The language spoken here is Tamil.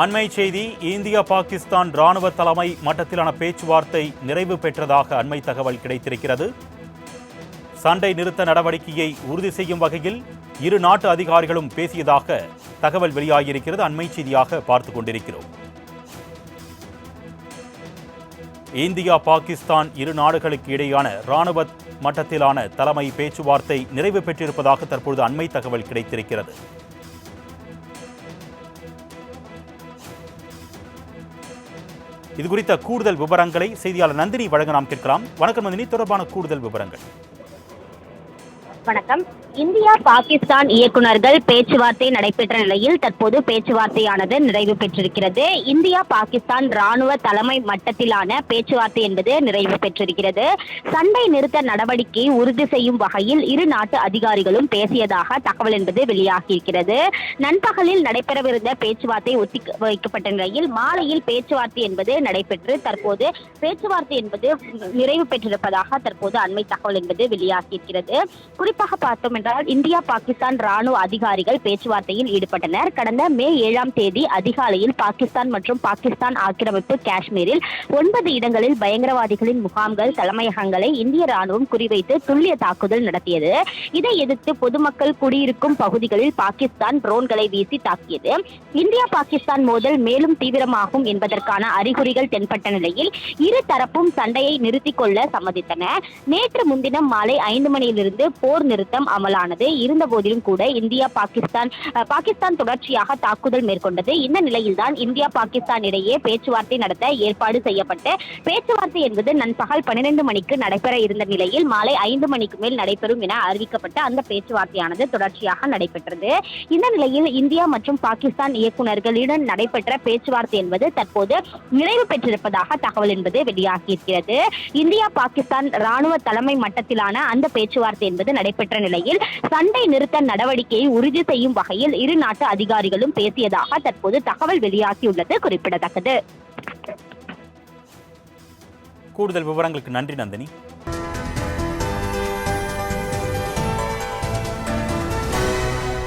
அண்மை செய்தி இந்தியா பாகிஸ்தான் ராணுவ தலைமை மட்டத்திலான பேச்சுவார்த்தை நிறைவு பெற்றதாக அண்மை தகவல் கிடைத்திருக்கிறது. சண்டை நிறுத்த நடவடிக்கையை உறுதி செய்யும் வகையில் இரு நாட்டு அதிகாரிகளும் பேசியதாக தகவல் வெளியாகியிருக்கிறது. அண்மை செய்தியாக பார்த்து கொண்டிருக்கிறோம். இந்தியா பாகிஸ்தான் இரு நாடுகளுக்கு இடையான ராணுவ மட்டத்திலான தலைமை பேச்சுவார்த்தை நிறைவு பெற்றிருப்பதாக தற்பொழுது அண்மை தகவல் கிடைத்திருக்கிறது. இது குறித்த கூடுதல் விவரங்களை செய்தியாளர் நந்தினி வழங்க நாம் கேட்கலாம். வணக்கம் நந்தினி. தொடர்பான கூடுதல் விவரங்கள். வணக்கம். இந்தியா பாகிஸ்தான் இயக்குநர்கள் பேச்சுவார்த்தை நடைபெற்ற நிலையில் தற்போது பேச்சுவார்த்தையானது நிறைவு பெற்றிருக்கிறது. இந்தியா பாகிஸ்தான் ராணுவ தலைமை மட்டத்திலான பேச்சுவார்த்தை என்பது நிறைவு பெற்றிருக்கிறது. சண்டை நிறுத்த நடவடிக்கையை உறுதி செய்யும் வகையில் இரு நாட்டு அதிகாரிகளும் பேசியதாக தகவல் என்பது வெளியாகியிருக்கிறது. நண்பகலில் நடைபெறவிருந்த பேச்சுவார்த்தை ஒத்தி வைக்கப்பட்ட நிலையில் மாலையில் பேச்சுவார்த்தை என்பது நடைபெற்று தற்போது பேச்சுவார்த்தை என்பது நிறைவு பெற்றிருப்பதாக தற்போது அண்மை தகவல் என்பது வெளியாகியிருக்கிறது. குறிப்பாக குறிப்பாக பார்த்தோம் என்றால் இந்தியா பாகிஸ்தான் ராணுவ அதிகாரிகள் பேச்சுவார்த்தையில் ஈடுபட்டனர். கடந்த மே ஏழாம் தேதி அதிகாலையில் பாகிஸ்தான் மற்றும் பாகிஸ்தான் ஆக்கிரமிப்பு காஷ்மீரில் ஒன்பது இடங்களில் பயங்கரவாதிகளின் முகாம்கள் தலைமையகங்களை இந்திய ராணுவம் குறிவைத்து துல்லிய தாக்குதல் நடத்தியது. இதை எதிர்த்து பொதுமக்கள் குடியிருக்கும் பகுதிகளில் பாகிஸ்தான் ட்ரோன்களை வீசி தாக்கியது. இந்தியா பாகிஸ்தான் மோதல் மேலும் தீவிரமாகும் என்பதற்கான அறிகுறிகள் தென்பட்ட நிலையில் இரு தரப்பும் சண்டையை நிறுத்திக் கொள்ள சம்மதித்தன. நேற்று முன்தினம் மாலை ஐந்து மணியிலிருந்து போர் நிறுத்தம் அமலானது இருந்த போதிலும் கூட இந்தியா பாகிஸ்தான் பாகிஸ்தான் தொடர்ச்சியாக தாக்குதல் மேற்கொண்டது. இந்த நிலையில்தான் இந்தியா பாகிஸ்தான் இடையே பேச்சுவார்த்தை நடத்த ஏற்பாடு செய்யப்பட்டு பேச்சுவார்த்தை என்பது நண்பகல் பன்னிரண்டு மணிக்கு நடைபெற இருந்த நிலையில் மாலை ஐந்து மணிக்கு மேல் நடைபெறும் என அறிவிக்கப்பட்ட அந்த பேச்சுவார்த்தையானது தொடர்ச்சியாக நடைபெற்றது. இந்த நிலையில் இந்தியா மற்றும் பாகிஸ்தான் இயக்குநர்களிடம் நடைபெற்ற பேச்சுவார்த்தை என்பது தற்போது நிறைவு பெற்றிருப்பதாக தகவல் என்பது வெளியாகியிருக்கிறது இந்தியா பாகிஸ்தான் ராணுவ தலைமை மட்டத்திலான அந்த பேச்சுவார்த்தை என்பது நடைபெற்ற நிலையில் சண்டை நிறுத்த நடவடிக்கையை உறுதி செய்யும் வகையில் இரு நாட்டு அதிகாரிகளும் பேசியதாக தற்போது தகவல் வெளியாகியுள்ளது குறிப்பிடத்தக்கது. கூடுதல் விவரங்களுக்கு நன்றி நந்தினி.